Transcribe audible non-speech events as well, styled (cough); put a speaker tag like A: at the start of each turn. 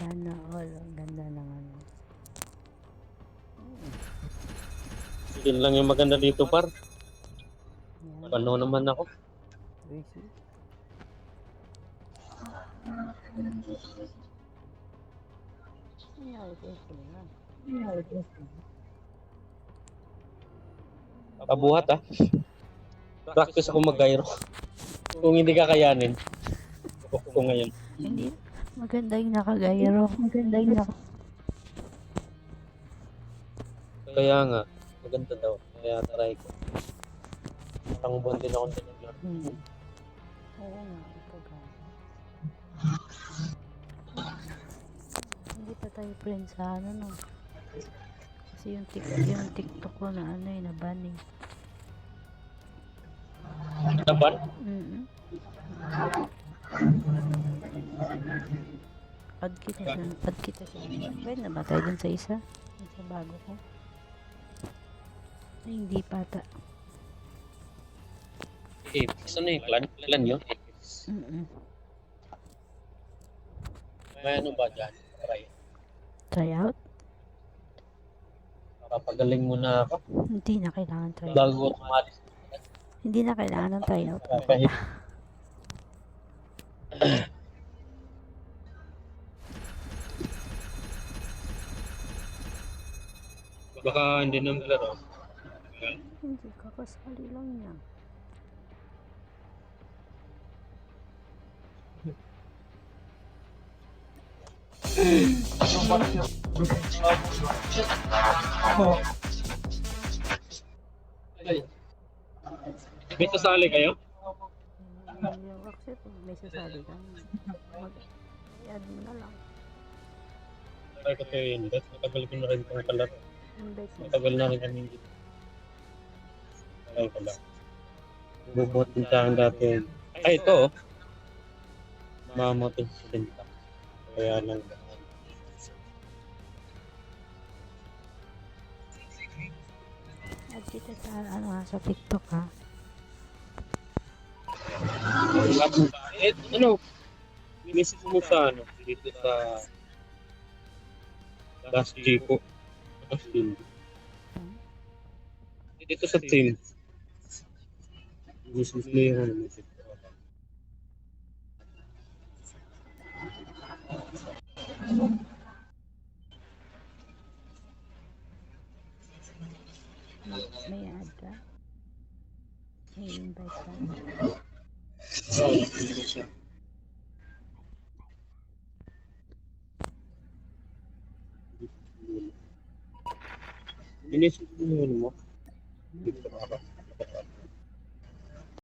A: Sana all. Ang ganda ng ano.
B: Yun lang yung maganda dito, par.
A: Yan.
B: Pano naman ako.
A: Sila.
B: Pabuhat ah. Practice ako mag-gyro. Kung hindi kakayanin. (laughs) Ko ngayon.
A: Hindi. Maganda yung nakagayro. Maganda yung naka...
B: Kaya nga, maganda daw. Kaya try ko. Parang buwan din ako tinignan.
A: Hmm. Oo nga, ito gano'n. Hindi pa tayo friends sa ano no. Kasi yung, tik yung TikTok ko na ano eh, na ban eh.
B: Taban?
A: Mm Add kita siya. Add kita siya. Pwede na ba tayo dun sa isa? Sa bago ko. Ay, hindi pa ata.
B: Eh, saan na yung clan? Clan yun?
A: Mm -mm.
B: May ano ba dyan? Try.
A: Try out?
B: Papagaling mo na ako.
A: Hindi na kailangan try out.
B: Bago ako umalis.
A: Hindi na kailangan ng try out. (laughs)
B: Baka hindi na maglaro.
A: Hindi, kakasali lang niya.
B: May sasali kayo?
A: Hindi. May sasali ka. Mag- i-add mo na lang.
B: Ko kayo yun. That's matagal ko na rin itong kalaro. Matagal na rin kami dito. Try ko lang. Bubot din akin dati. Ay, ito oh. Mamatin sa tinta. Kaya lang.
A: Add kita sa ano ha, sa TikTok ha.
B: Eh, ano? Misis mo sa ano? Dito sa Das Chico. Das Team. Dito sa team. Misis mo yung ano? misis mo.
A: May add ka. May invite ka.
B: Minis mo yun mo. Dito ka?